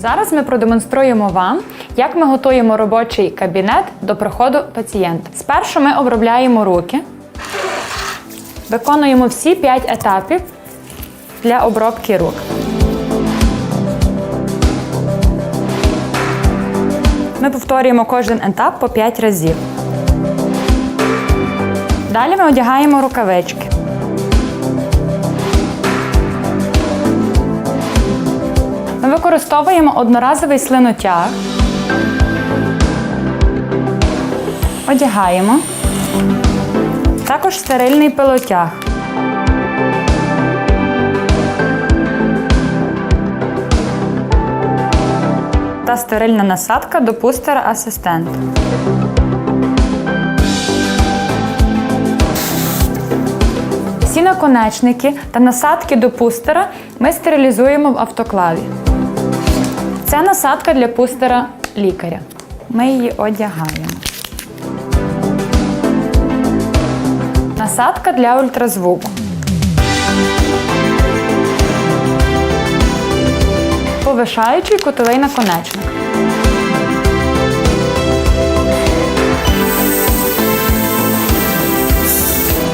Зараз ми продемонструємо вам, як ми готуємо робочий кабінет до приходу пацієнта. Спершу ми обробляємо руки, виконуємо всі 5 етапів для обробки рук. Ми повторюємо кожен етап по 5 разів. Далі ми одягаємо рукавички. Ми використовуємо одноразовий слинотяг. Одягаємо. Також стерильний пилотяг. Та стерильна насадка до пустера асистент. Всі наконечники та насадки до пустера ми стерилізуємо в автоклаві. Це насадка для пустера лікаря. Ми її одягаємо. Насадка для ультразвуку. Повишаючий кутовий наконечник.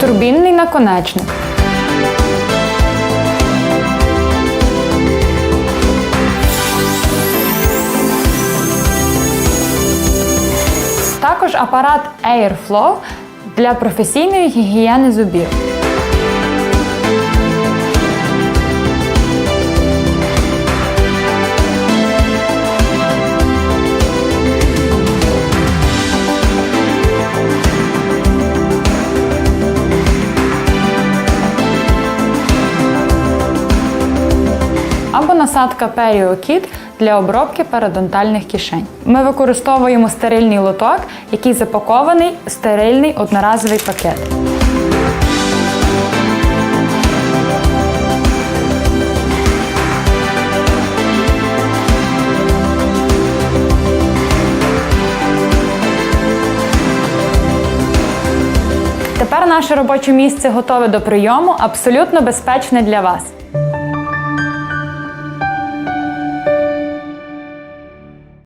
Турбінний наконечник. Також апарат Airflow для професійної гігієни зубів. Насадка PerioKit для обробки парадонтальних кишень. Ми використовуємо стерильний лоток, який запакований в стерильний одноразовий пакет. Тепер наше робоче місце готове до прийому, абсолютно безпечне для вас.